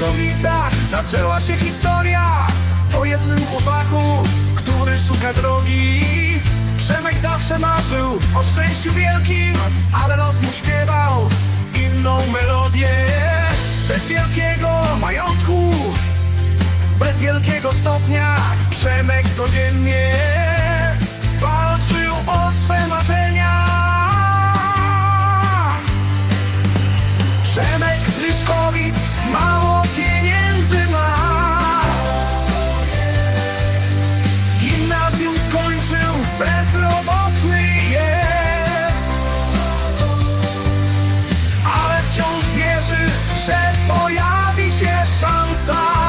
Zliszkowicach zaczęła się historia o jednym chłopaku, który szuka drogi. Przemek zawsze marzył o szczęściu wielkim, ale los mu śpiewał inną melodię. Bez wielkiego majątku, bez wielkiego stopnia, Przemek codziennie walczył o swe marzenia. Przemek шанса.